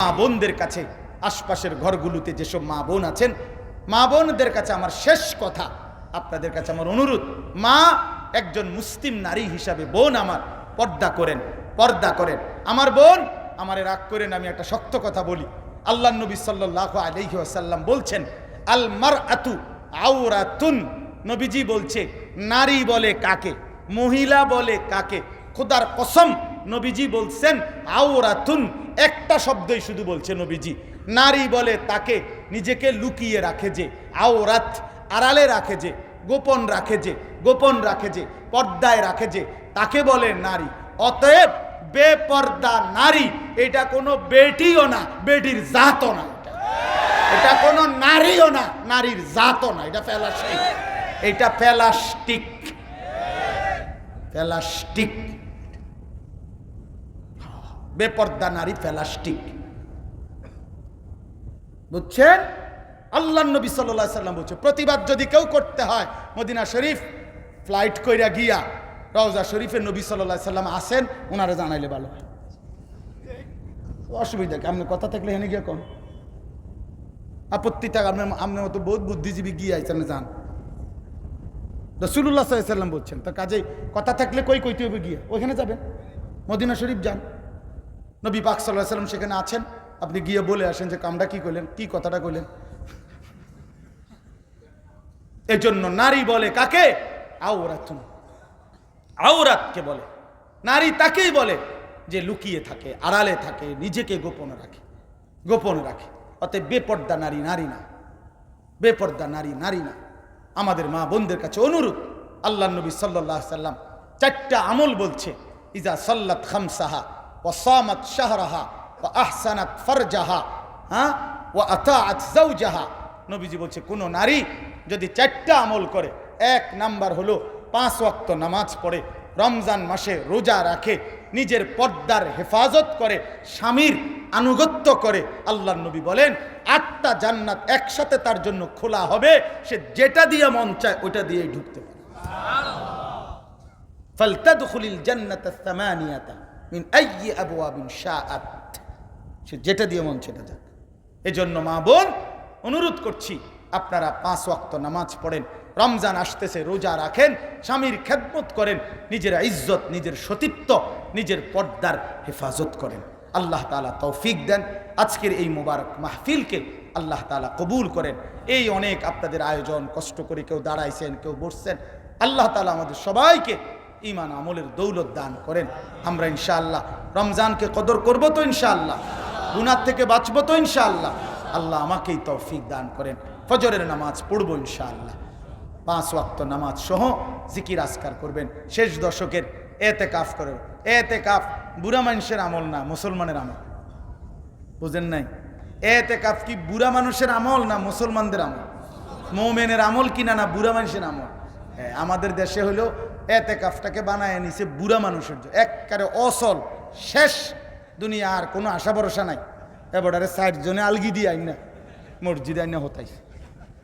মা বোনদের কাছে, আশপাশের ঘরগুলোতে যেসব মা বোন আছেন, মা বোনদের কাছে আমার শেষ কথা, আপনাদের কাছে আমার অনুরোধ, মা একজন মুসলিম নারী হিসাবে বোন আমার, পর্দা করেন পর্দা করেন। আমার বোন, আমারে রাগ করেন, আমি একটা শক্ত কথা বলি। আল্লাহ নবী সাল্লাহ আলহি আসাল্লাম বলছেন, আল মার আতু আউরাতুন নবীজি বলছে, নারী বলে কাকে, মহিলা বলে কাকে? খোদার কসম নবীজি বলছেন, আওরাতুন একটা শব্দই শুধু বলছে নবীজি। নারী বলে তাকে নিজেকে লুকিয়ে রাখে যে, আওরাত আড়ালে রাখে যে, গোপন রাখে যে, গোপন রাখে যে, পর্দায় রাখে যে তাকে বলে নারী। অতএব বেপর্দা নারী, এটা কোনো বেটিও না, বেটির জাতও না এটা। কোনো নারীও না, নারীর জাতও না, এটা প্লাস্টিক। এটা প্লাস্টিক। প্লাস্টিক। বেপর্দা নারী প্লাস্টিক। বুঝছেন? আল্লাহ নবী সাল্লাম বলছে, প্রতিবাদ যদি কেউ করতে হয়, মদিনা শরীফ ফ্লাইট কইরা গিয়া রওজা শরীফের নবী সাল্লাহ সাল্লাম আসেন ওনারা জানাইলে ভালো অসুবিধা কি? আপনি কথা থাকলে হেনে গিয়া কম আপত্তি থাক, আপনার মতো বহুত বুদ্ধিজীবী গিয়ে আইসেন যান। রসুল্লাহ সাল্লাম বলছেন, তো কাজেই কথা থাকলে কই কইতে হবে গিয়ে? ওইখানে যাবেন। মদিনা শরীফ যান। নবী পাক সাল্লাহ সাল্লাম সেখানে আছেন। আপনি গিয়ে বলে আসেন যে কামটা কি করলেন? কি কথাটা কইলেন এজন্য নারী বলে কাকে? আওরাতুন। আওরাতকে বলে। নারী তাকেই বলে যে লুকিয়ে থাকে, আড়ালে থাকে, নিজেকে গোপন রাখে। গোপন রাখে। অতএব বেপর্দা নারী নারী না। বেপর্দা নারী নারী না। আমাদের মা বোনদের কাছে অনুরোধ আল্লাহ নবী সাল্লাহ সাল্লাম চারটা আমল বলছে, ইজা সাল্লাত খামসাহা শাহরাহা ও আহসানাত ফরজাহা হ্যাঁ ও আতাআত নবীজি বলছে, কোনো নারী যদি চারটা আমল করে, এক নাম্বার হলো পাঁচ ওয়াক্ত নামাজ পড়ে, রমজান মাসে রোজা রাখে, নিজের পর্দার হেফাজত করে, স্বামীর আনুগত্য করে আল্লাহ নবী বলেন, আটটা জান্নাত একসাথে তার জন্য খোলা হবে, সে যেটা দিয়ে মন চায় ওটা দিয়েই ঢুকতে পারে। ফালতাদখুলিল জান্নাত আস-সামানিয়াতা মিন আইয়ি আবওয়াবিন শাআত। সে যেটা দিয়ে মন সেটা যাক। এজন্য মা বোন, অনুরোধ করছি, আপনারা পাঁচ ওয়াক্ত নামাজ পড়েন, রমজান আসতেছে, রোজা রাখেন, স্বামীর খেদমত করেন, নিজের ইজ্জত, নিজের সতীত্ব, নিজের পর্দার হেফাজত করেন। আল্লাহ তালা তৌফিক দেন। আজকের এই মোবারক মাহফিলকে আল্লাহ তালা কবুল করেন। এই অনেক আপনাদের আয়োজন, কষ্ট করে কেউ দাঁড়াইছেন, কেউ বসছেন। আল্লাহ তালা আমাদের সবাইকে ইমান আমলের দৌলত দান করেন। আমরা ইনশাআল্লাহ রমজানকে কদর করব তো ইনশাআল্লাহ গুনার থেকে বাঁচবো তো ইনশাআল্লাহ। আল্লাহ আমাকেই তৌফিক দান করেন। ফজরের নামাজ পড়ব ইনশাআল্লাহ। পাঁচ ওয়াক্ত নামাজ সহ জিকির আসকার করবেন। শেষ দশকের এতে কাফ করবেন এতে কাফ বুড়া মানুষের আমল না, মুসলমানের আমল। বুঝেন নাই? এতে কাফ কি বুড়া মানুষের আমল না, মুসলমানদের আমল? মৌমেনের আমল কিনা না বুড়া মানুষের আমল? হ্যাঁ আমাদের দেশে হলো এতে কাফটাকে বানায় নিছে বুড়া মানুষের জন্য। একবারে অসল, শেষ। দুনিয়া আর কোনো আশা ভরসা নাই। এবারে ষাট জনে আলগি দিয়ে আইন না মসজিদে আইনা হতাইছে।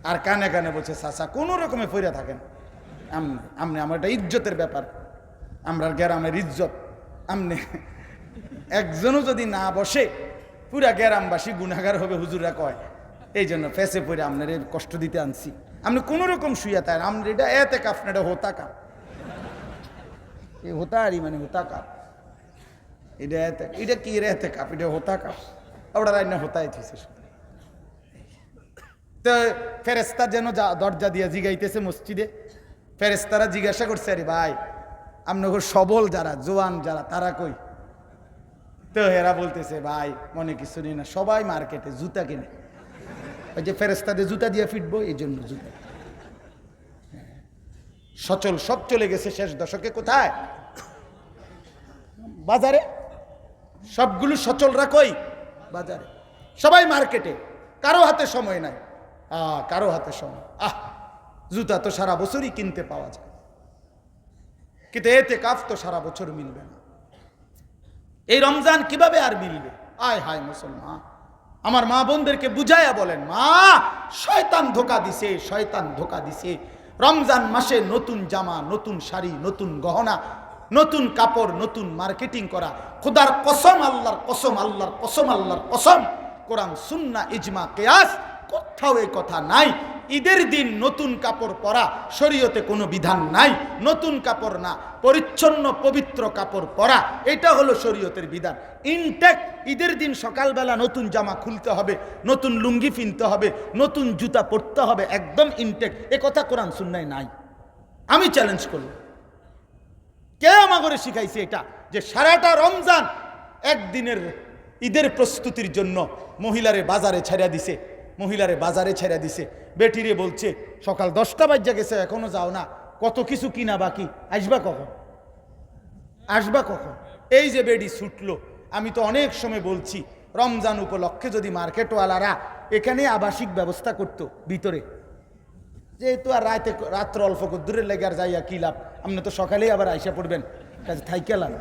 আর কানে কানে বলছে, চাচা, কোনো রকমে ফইরা থাকেন। আমনি আমনে আমার একটা ইজ্জতের ব্যাপার। আমরা গ্রামের ইজ্জত। আমনে একজনও যদি না বসে, পুরা গ্রামবাসী গুণাগার হবে হুজুরা কয়। এই জন্য ফেসে পড়ে আপনার কষ্ট দিতে আনছি। আপনি কোনো রকম শুয়ে তাই আপনার এটা এতে কাপ না এটা হোতা কাপ এই হোতারি মানে হোতা কাপ এটা এটা কি রে এতে কাপ এটা হোতা কাপ ওটা হোতাই তো ফেরেস্তা যেন দরজা দিয়ে জিগাইতেছে মসজিদে ফেরেস্তারা জিজ্ঞাসা করছে আরে ভাই আপনার সবল যারা জোয়ান যারা তারা কই তো হেরা বলতেছে ভাই মনে কিছু নেই না সবাই মার্কেটে জুতা কিনে ওই যে ফেরেস্তাদের জুতা দিয়ে ফিটবো এই জন্য জুতা সচল সব চলে গেছে শেষ দশকে কোথায় বাজারে? সবগুলো সচল রাখই বাজারে। সবাই মার্কেটে, কারও হাতে সময় নাই। আহ, কারও হাতে সময়। আহ, জুতা তো সারা বছরই কিনতে পাওয়া যায়। কিন্তু এতে কাফ তো সারা বছর মিলবে না। এই রমজান কীভাবে আর মিলবে? আয় হায় মুসলমান। আমার মা বোনদেরকে বুঝাইয়া বলেন, মা, শয়তান ধোকা দিছে, শয়তান ধোকা দিছে। রমজান মাসে নতুন জামা, নতুন শাড়ি, নতুন গহনা নতুন কাপড়, নতুন মার্কেটিং করা। খুদার কসম, আল্লাহর কসম আল্লাহর কসম আল্লাহর কসম। কোরআন সুন্না ইজমা, কেয়াস, কোথাও এই কথা নাই। ঈদের দিন নতুন কাপড় পরা শরীয়তে কোনো বিধান নাই। নতুন কাপড় না, পরিচ্ছন্ন, পবিত্র কাপড় পরা, এটা হলো শরীয়তের বিধান। ইনটেক ঈদের দিন সকালবেলা নতুন জামা খুলতে হবে, নতুন লুঙ্গি কিনতে হবে, নতুন জুতা পরতে হবে, একদম ইনটেক এ কথা কোরআন, সুন্নায় নাই। আমি চ্যালেঞ্জ করলাম। কে আমাগরে শিখাইছে এটা, যে সারাটা রমজান একদিনের ঈদের প্রস্তুতির জন্য মহিলারে বাজারে ছেড়ে দিছে, মহিলারে বাজারে ছেড়ে দিছে। বেটিরে বলছে, সকাল দশটা বাজ্যা গেছে, এখনও যাও না, কত কিছু কিনা বাকি, আসবা কখন? আসবা কখন? এই যে বেডি ছুটলো, আমি তো অনেক সময় বলছি, রমজান উপলক্ষে যদি মার্কেটওয়ালারা এখানে আবাসিক ব্যবস্থা করতো ভিতরে যেহেতু আর রাতে রাত্র অল্প দূরের লেগে আর যাইয়া কি লাভ? আপনি তো সকালেই আবার আইসা পড়বেন। কাজে থাইকেলান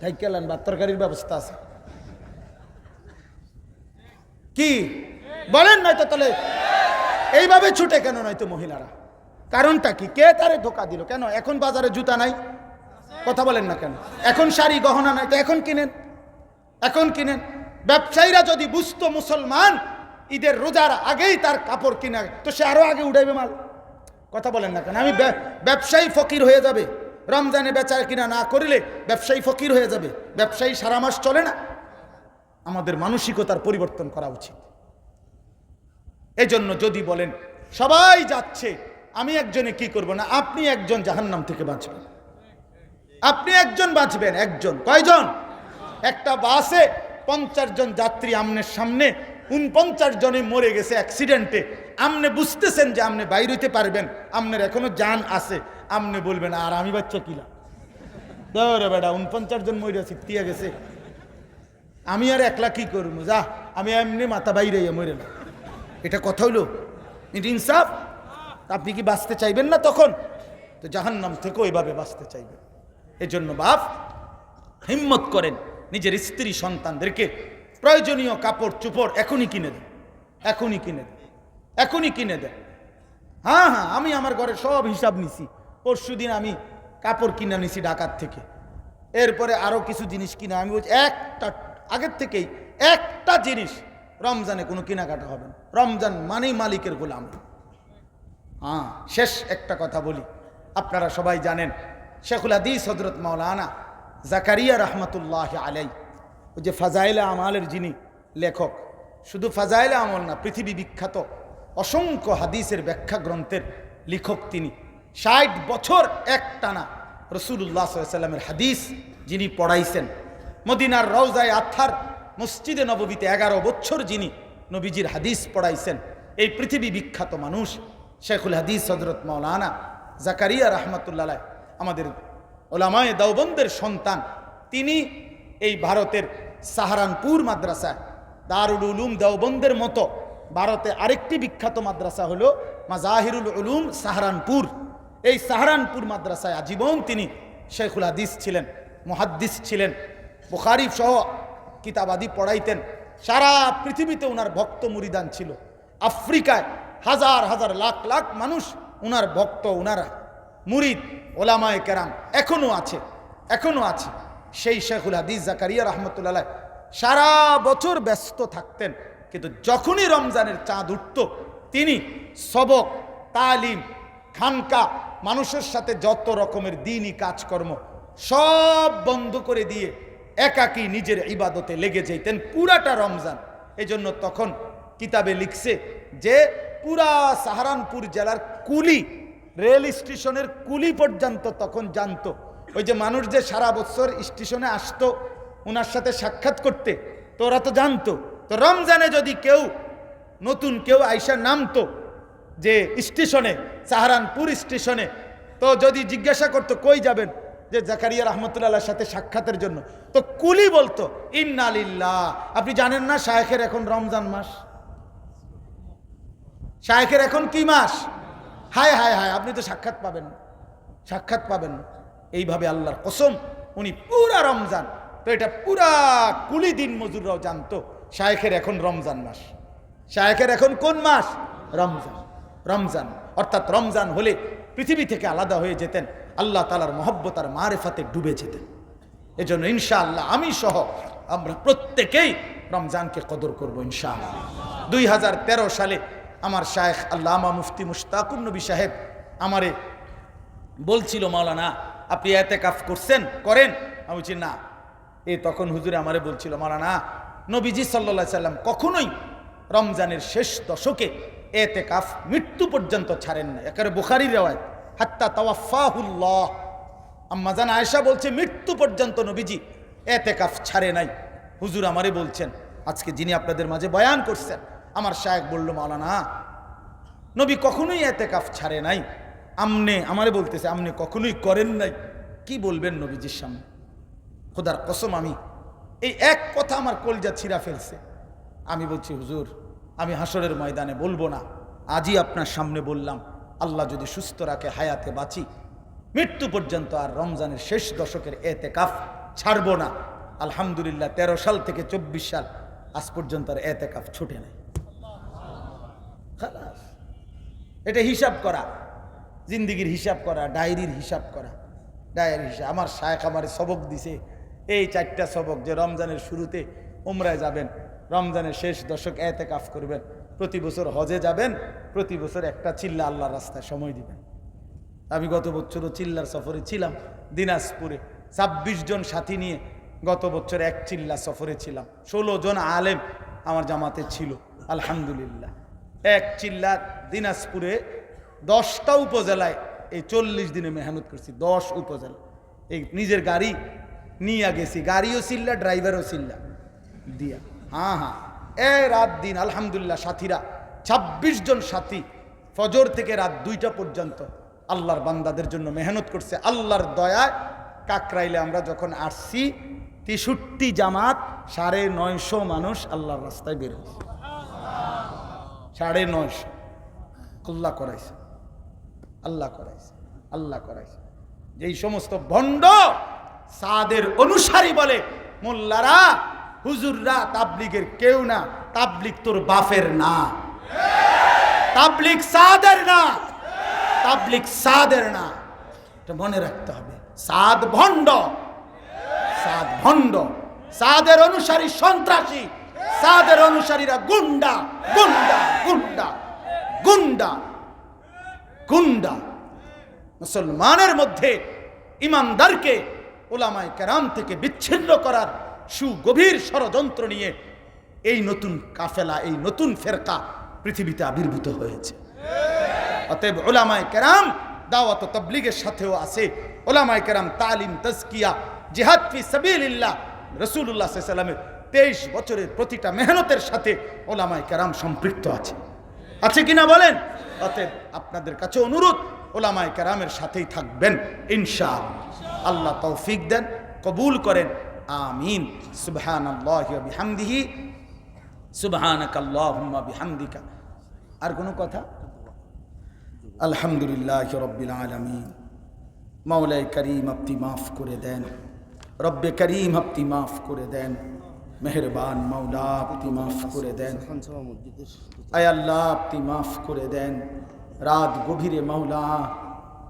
থাইকেলান বা তরকারির ব্যবস্থা আছে। কি? বলেন নয়তো তাহলে। এইভাবে ছুটে কেন নয়তো মহিলারা? কারণটা কি? কে তারে ধোকা দিল? কেন? এখন বাজারে জুতা নাই? কথা বলেন না কেন? এখন শাড়ি, গহনা নাই তো এখন কিনেন? এখন কিনেন? ব্যবসায়ীরা যদি বুঝতো মুসলমান ঈদের রোজার আগেই তার কাপড় কিনা, তো সে আরও আগে উঠাইবে মাল। কথা বলেন না কেন? আমি ব্যবসায়ী ফকির হয়ে যাবে। রমজানে বেচার কিনা না করিলে ব্যবসায়ী ফকির হয়ে যাবে। ব্যবসায়ী সারা মাস চলে না। আমাদের মানসিকতার পরিবর্তন করা উচিত। এজন্য যদি বলেন, সবাই যাচ্ছে, আমি একজনে কি করব না? আপনি একজন জাহান্নাম থেকে বাঁচবেন। আপনি একজন বাঁচবেন, একজন। কয়জন? একটা বাসে পঞ্চাশ জন যাত্রী আমনের সামনে উনপঞ্চাশ জনে মরে গেছে অ্যাক্সিডেন্টে আমনে বুঝতেছেন যে আপনি বাইর হইতে পারবেন আপনার এখনও যান আছে। আপনি বলবেন, আর আমি বাচ্চা কিলা দৌড়ে বেটা উনপঞ্চাশ জন মরে ছিটিয়ে গেছে। আমি আর একলা কি করব? যা, আমি এমনি মাথা বাইরে মরে না। এটা কথা হইল? এটা ইনসাফ? আপনি কি বাঁচতে চাইবেন না তখন? তো জাহান্নাম থেকেও এভাবে বাঁচতে চাইবেন। এজন্য বাপ, হিম্মত করেন নিজের স্ত্রী সন্তানদেরকে প্রয়োজনীয় কাপড়, চুপড় এখনই কিনে দেন এখনই কিনে দেন এখনই কিনে দেন হ্যাঁ হ্যাঁ আমি আমার ঘরে সব হিসাব নিছি। পরশু দিন আমি কাপড় কিনে নিছি ঢাকার থেকে। এরপরে আরও কিছু জিনিস কিনে, আমি বলছি, একটা, আগের থেকেই একটা জিনিস রমজানে কোনো কেনাকাটা হবে না। রমজান মানেই মালিকের গোলাম। হ্যাঁ শেষ একটা কথা বলি। আপনারা সবাই জানেন, শেখুল হাদিস হজরত মাওলানা জাকারিয়া রহমতুল্লাহ আলাই ওই যে ফাজাইলে আমালের যিনি লেখক, শুধু ফাজাইলে আমল না, পৃথিবী বিখ্যাত অসংখ্য হাদিসের ব্যাখ্যা গ্রন্থের লেখক তিনি। ষাট বছর এক টানা রসুল্লাহ সাল্লামের হাদিস যিনি পড়াইছেন। মদিনার রওজায় আথার মসজিদে নববীতে এগারো বছর যিনি নবীজির হাদিস পড়াইছেন, এই পৃথিবী বিখ্যাত মানুষ শেখুল হাদিস হজরত মৌলানা জাকারিয়া রহমতুল্লাহ আমাদের ওলামায়ে দাওবন্দের সন্তান, তিনি এই ভারতের সাহারানপুর মাদ্রাসা। দারুল উলুম দেওবন্দের মতো ভারতে আরেকটি বিখ্যাত মাদ্রাসা হলো মাজাহিরুল উলুম সাহারানপুর। এই সাহারানপুর মাদ্রাসায় আজীবন তিনি শেখুল হাদিস ছিলেন, মুহাদ্দিস ছিলেন বুখারিফ সহ কিতাবাদি পড়াইতেন। সারা পৃথিবীতে ওনার ভক্ত মুরিদান ছিল। আফ্রিকায় হাজার হাজার, লাখ লাখ মানুষ ওনার ভক্ত ওনার মুরিদ, ওলামায় কেরাম এখনও আছে এখনও আছে। সেই শেখুল হাদিস জাকারিয়া রহমতুল্লাহ সারা বছর ব্যস্ত থাকতেন। কিন্তু যখনই রমজানের চাঁদ উঠত, তিনি সবক, তালিম, খানকা, মানুষের সাথে যত রকমের দিনই কাজকর্ম সব বন্ধ করে দিয়ে একাকী নিজের ইবাদতে লেগে যেতেন পুরাটা রমজান। এজন্য তখন কিতাবে লিখছে যে, পুরা সাহারানপুর জেলার কুলি, রেল স্টেশনের কুলি পর্যন্ত তখন জানতো। ওই যে মানুষ যে সারা বছর স্টেশনে আসতো ওনার সাথে সাক্ষাৎ করতে, তো ওরা তো জানতো। তো রমজানে যদি কেউ, নতুন কেউ আইসা নামতো যে স্টেশনে, সাহারানপুর স্টেশনে, তো যদি জিজ্ঞাসা করতো, কই যাবেন? যে জাকারিয়া রহমতুল্লাহর সাথে সাক্ষাতের জন্য। তো কুলি বলতো ইন্নালিল্লাহ আপনি জানেন না শায়েখের এখন রমজান মাস? শায়েখের এখন কি মাস? হায় হায় হায়, আপনি তো সাক্ষাৎ পাবেন সাক্ষাৎ পাবেন না। এইভাবে আল্লাহর কসম, উনি পুরা রমজান, তো এটা পুরা কুলি দিন মজুররাও জানতো, শায়েখের এখন রমজান মাস। শায়েখের এখন কোন মাস? রমজান রমজান। অর্থাৎ রমজান হলে পৃথিবী থেকে আলাদা হয়ে যেতেন, আল্লাহ তালার মহব্বত আর মারেফাতে ডুবে যেতেন। এজন্য ইনশাআল্লাহ আমি সহ আমরা প্রত্যেকেই রমজানকে কদর করব ইনশাআল্লাহ। দুই হাজার তেরো সালে আমার শায়েখ আল্লামা মুফতি মুশতাকুর নবী সাহেব আমারে বলছিল, মাওলানা আপনি এতে কাফ করছেন, করেন। আমি বলছি, না। এ তখন হুজুরে আমারে বলছিল মাওলানা নবীজি সাল্লা সাল্লাম কখনোই রমজানের শেষ দশকে এতে কাফ মৃত্যু পর্যন্ত ছাড়েন না। একেবারে বুখারির রেওয়ায় হাত্তা তাওয়াফাহুল্লাহ আম্মাজান আয়েশা বলছে, মৃত্যু পর্যন্ত নবীজি এতে কাফ ছাড়ে নাই। হুজুর আমারে বলছেন, আজকে যিনি আপনাদের মাঝে বয়ান করছেন, আমার শায়েক বলল মাওলানা নবী কখনোই এতে কাফ ছাড়ে নাই। আমনে, আমারে বলতেছে, আমনে কখনোই করেন নাই। কি বলবেন নবীজির সামনে? খোদার কসম আমি, এই এক কথা আমার কলজা ছিঁড়া ফেলছে। আমি বলছি, হুজুর, আমি হাসরের ময়দানে বলব না। আজই আপনার সামনে বললাম, আল্লাহ যদি সুস্থ রাখে, হায়াতে বাঁচি। মৃত্যু পর্যন্ত আর রমজানের শেষ দশকের এতে কাফ ছাড়বো না। আলহামদুলিল্লাহ, তেরো সাল থেকে চব্বিশ সাল, আজ পর্যন্ত আর এতে কাফ ছুটে নাই। এটা হিসাব করা। জিন্দিগির হিসাব করা, ডায়েরির হিসাব করা। ডায়েরির হিসাব, আমার শায়েখ আমার সবক দিছে। এই চারটা সবক যে রমজানের শুরুতে উমরায় যাবেন, রমজানের শেষ দশক এতে কাফ করবেন, প্রতি বছর হজে যাবেন, প্রতি বছর একটা চিল্লা আল্লাহর রাস্তায় সময় দিবেন। আমি গত বছরও চিল্লার সফরে ছিলাম দিনাজপুরে। ছাব্বিশ জন সাথী নিয়ে গত বছর এক চিল্লা সফরে ছিলাম। ষোলো জন আলেম আমার জামাতে ছিল, আলহামদুলিল্লাহ। এক চিল্লা দিনাজপুরে দশটা উপজেলায় এই চল্লিশ দিনে মেহনত করছি, দশ উপজেলা। এই নিজের গাড়ি নিয়ে গেছি, গাড়িও চিল্লা ড্রাইভারও চিল্লা দিয়া। হ্যাঁ হ্যাঁ। এ রাত দিন, আলহামদুলিল্লাহ, সাথীরা ২৬ জন সাথী ফজর থেকে রাত দুইটা পর্যন্ত আল্লাহর বান্দাদের জন্য মেহনত করছে। আল্লাহর দয়ায় কাকরাইলে আমরা যখন আসছি, তেষট্টি জামাত, সাড়ে নয়শো মানুষ আল্লাহর রাস্তায় বের হয়েছে। সাড়ে নয়শো। আল্লাহ করাইছে। আল্লাহ করাইছে আল্লাহ করাইছে। যেই সমস্ত ভণ্ড সাদের অনুসারী বলে, মোল্লারা, হুজুররা, তাবলিগের কেউ না, তাবলিগ তোর বাফের না। তাবলিগ সাদের না। তাবলিগ সাদের না। এটা মনে রাখতে হবে, সাদ ভণ্ড। সাদ ভণ্ড। সাদের অনুসারী সন্ত্রাসী। সাদের অনুসারীরা গুন্ডা গুন্ডা গুন্ডা গুন্ডা। গুন্ডা। মুসলমানের মধ্যে ইমানদারকে ওলামায় কেরাম থেকে বিচ্ছিন্ন করার সুগভীর ষড়যন্ত্র নিয়ে এই নতুন কাফেলা, এই নতুন ফেরকা পৃথিবীতে আবির্ভূত হয়েছে। অতএব ওলামায় কেরাম দাওয়াত তবলিগের সাথেও আছে। ওলামায় কেরাম তালিম, তজকিয়া, জিহাদ ফি সাবিলিল্লাহ রসুল্লাহ সাল্লামের তেইশ বছরের প্রতিটা মেহনতের সাথে ওলামায় কেরাম সম্পৃক্ত আছে। আছে কিনা বলেন? অতএব আপনাদের কাছে অনুরোধ, ওলামায় কেরামের সাথেই থাকবেন ইনশা আল্লাহ তৌফিক দেন, কবুল করেন, আমিন। সুবহান বিহামদিহি সুবহানাক আল্লাহুম্মা বিহামদিকা। আর কোনো কথা? আলহামদুলিল্লাহ রব্বিল আলমিন। মাওলাই করিম আপনি মাফ করে দেন, রব্বে করিম আপনি মাফ করে দেন, মেহরবান মাওলা আপনি মাফ করে দেন। আয় আল্লাহ, আপনি মাফ করে দেন। রাত গভীরে মাওলা,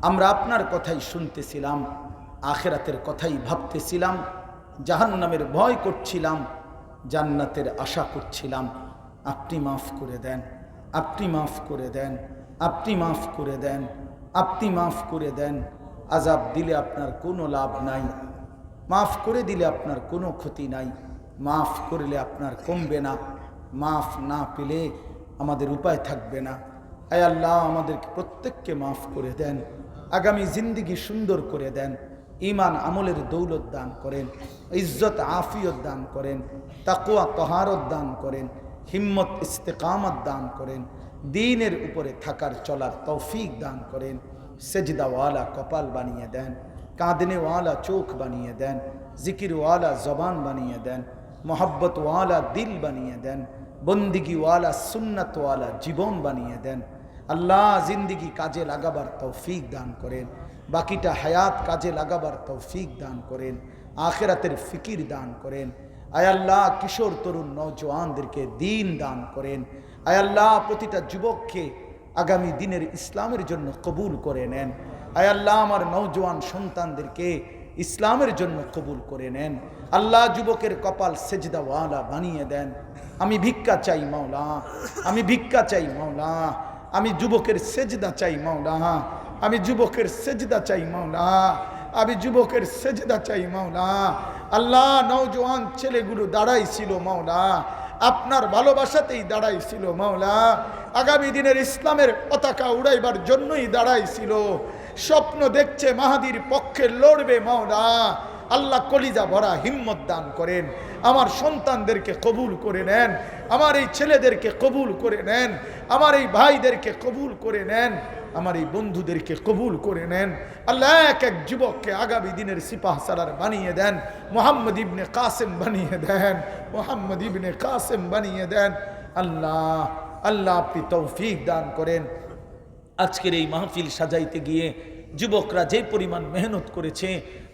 আমরা আপনার কথাই শুনতেছিলাম, আখেরাতের কথাই ভাবতেছিলাম, জাহান্নামের ভয় করছিলাম, জান্নাতের আশা করছিলাম। আপনি মাফ করে দেন, আপনি মাফ করে দেন, আপনি মাফ করে দেন, আপনি মাফ করে দেন। আজাব দিলে আপনার কোনো লাভ নাই, মাফ করে দিলে আপনার কোনো ক্ষতি নাই, মাফ করলে আপনার কমবে না, মাফ না পেলে আমাদের উপায় থাকবে না। আয় আল্লাহ আমাদেরকে প্রত্যেককে মাফ করে দেন, আগামী জিন্দিগি সুন্দর করে দেন ইমান আমলের দৌলত দান করেন, ইজ্জত আফিয়ত দান করেন তাকুয়া তহারত দান করেন, হিম্মত ইস্তেকামত দান করেন, দিনের উপরে থাকার চলার তৌফিক দান করেন, সেজদাওয়ালা কপাল বানিয়ে দেন, কাঁদনেওয়ালা চোখ বানিয়ে দেন, জিকিরওয়ালা জবান বানিয়ে দেন, মোহব্বতওয়ালা দিল বানিয়ে দেন বন্দিগিওয়ালা, সুন্নতওয়ালা জীবন বানিয়ে দেন। আল্লাহ জিন্দিগি কাজে লাগাবার তৌফিক দান করেন। বাকিটা হায়াত কাজে লাগাবার তৌফিক দান করেন। আখেরাতের ফিকির দান করেন। আয়াল্লাহ কিশোর, তরুণ নৌজওয়ানদেরকে দিন দান করেন। আয়াল্লাহ প্রতিটা যুবককে আগামী দিনের ইসলামের জন্য কবুল করে নেন। আয় আল্লাহ, আমার নৌজওয়ান সন্তানদেরকে ইসলামের জন্য কবুল করে নেন। আল্লাহ যুবকের কপাল সেজদাওয়ালা বানিয়ে দেন। আমি ভিক্ষা চাই মাওলা, আমি ভিক্ষা চাই মাওলা, আমি যুবকের সেজদা চাই মাওলা, আমি যুবকের সেজদা চাই মাওলা, আমি যুবকের সেজদা চাই মাওলা। আল্লাহ নওজোয়ান ছেলেগুলো দাঁড়াইছিল মাওলা, আপনার ভালোবাসাতেই দাঁড়াইছিল মাওলা। আগামী দিনের ইসলামের পতাকা উড়াইবার জন্যই দাঁড়াইছিল। স্বপ্ন দেখছে মাহাদির পক্ষে লড়বে মাওলা। আল্লাহ কলিজা ভরা হিম্মত দান করেন। আমার সন্তানদেরকে কবুল করে নেন, আমার এই ছেলেদেরকে কবুল করে নেন, আমার এই ভাইদেরকে কবুল করে নেন, আমার এই বন্ধুদেরকে কবুল করে নেন। আল্লাহ এক এক যুবককে আগামী দিনের সিপাহ সালার বানিয়ে দেন, মোহাম্মদ ইবনে কাসেম বানিয়ে দেন, মোহাম্মদ ইবনে কাসেম বানিয়ে দেন। আল্লাহ আল্লাহ আপনি তৌফিক দান করেন। আজকের এই মাহফিল সাজাইতে গিয়ে যুবকরা যে পরিমাণ মেহনত করেছে,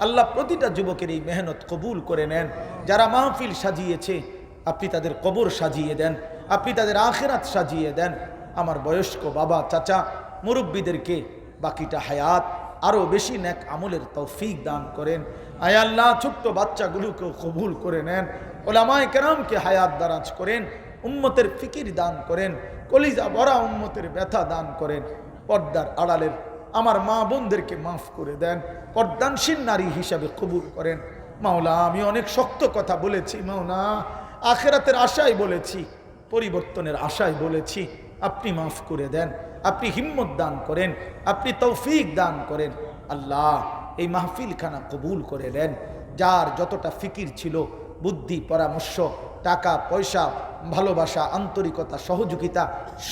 আল্লাহ প্রতিটা যুবকের এই মেহনত কবুল করে নেন। যারা মাহফিল সাজিয়েছে, আপনি তাদের কবর সাজিয়ে দেন, আপনি তাদের আখেরাত সাজিয়ে দেন। আমার বয়স্ক বাবা, চাচা, মুরব্বীদেরকে বাকিটা হায়াত আরও বেশি ন্যাক আমলের তৌফিক দান করেন। আয় আল্লাহ, ছোট্ট বাচ্চাগুলোকেও কবুল করে নেন। ওলামায় কেরামকে হায়াত দারাজ করেন, উম্মতের ফিকির দান করেন, কলিজা ভরা উম্মতের ব্যথা দান করেন। পর্দার আড়ালের আমার মা বোনদেরকে মাফ করে দেন পর্দানশীল নারী হিসাবে কবুল করেন। মাওলা, আমি অনেক শক্ত কথা বলেছি, মাওলা। আখেরাতের আশায় বলেছি, পরিবর্তনের আশায় বলেছি। আপনি মাফ করে দেন, আপনি হিম্মত দান করেন, আপনি তৌফিক দান করেন। আল্লাহ, এই মাহফিলখানা কবুল করে দেন। যার যতটা ফিকির ছিল, বুদ্ধি, পরামর্শ, টাকা, পয়সা, ভালোবাসা, আন্তরিকতা, সহযোগিতা,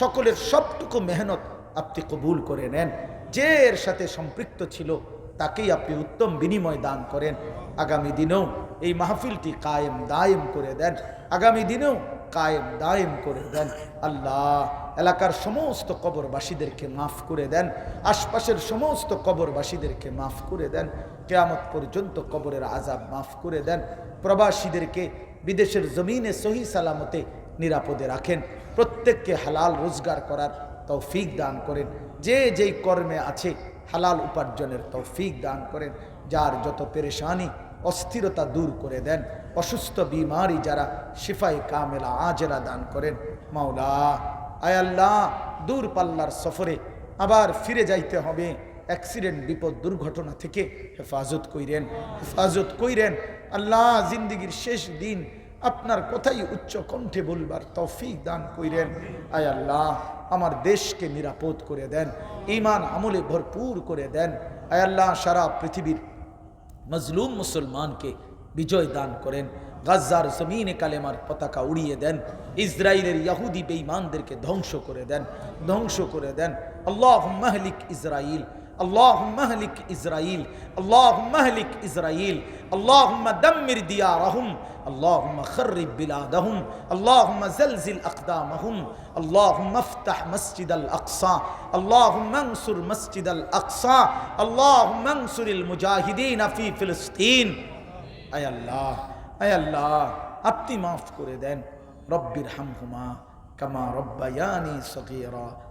সকলের সবটুকু মেহনত আপনি কবুল করে নেন। যে এর সাথে সম্পৃক্ত ছিল, তাকেই আপনি উত্তম বিনিময় দান করেন। আগামী দিনেও এই মাহফিলটি কায়েম দায়েম করে দেন। আগামী দিনেও কায়েম দায়েম করে দেন। আল্লাহ এলাকার সমস্ত কবরবাসীদেরকে মাফ করে দেন। আশপাশের সমস্ত কবরবাসীদেরকে মাফ করে দেন। কেয়ামত পর্যন্ত কবরের আজাব মাফ করে দেন। প্রবাসীদেরকে বিদেশের জমিনে সহি সালামতে নিরাপদে রাখেন। প্রত্যেককে হালাল রোজগার করার তৌফিক দান করেন। যে যেই কর্মে আছে, হালাল উপার্জনের তৌফিক দান করেন। যার যত পেরেশানি, অস্থিরতা দূর করে দেন। অসুস্থ, বিমারি যারা শিফাই কামেলা, আজেরা দান করেন। মাওলা, আয় আল্লাহ, দূর পাল্লার সফরে আবার ফিরে যাইতে হবে। অ্যাক্সিডেন্ট, বিপদ, দুর্ঘটনা থেকে হেফাজত কইরেন। হেফাজত কইরেন। আল্লাহ, জিন্দিগির শেষ দিন আপনার কথাই উচ্চ কণ্ঠে বলবার তৌফিক দান কইরেন। আয় আল্লাহ আমার দেশকে নিরাপদ করে দেন ইমান আমলে ভরপুর করে দেন। আয় আল্লাহ, সারা পৃথিবীর মজলুম মুসলমানকে বিজয় দান করেন। গাজ্জার জমিনে কালেমার পতাকা উড়িয়ে দেন। ইসরায়েলের ইয়াহুদি বেঈমানদেরকে ধ্বংস করে দেন, ধ্বংস করে দেন। আল্লাহ মাহলিক ইসরাইল। اللهم اهلك اسرائيل اللهم اهلك اسرائيل اللهم دمر ديارهم اللهم خرب بلادهم اللهم زلزل اقدامهم اللهم افتح مسجد الاقصى اللهم انصر مسجد الاقصى اللهم انصر المجاهدين في فلسطين اي الله اي الله আপনি মাফ করে দেন রব্বির হামহুমা কামা রব্বায়ানি সগীরা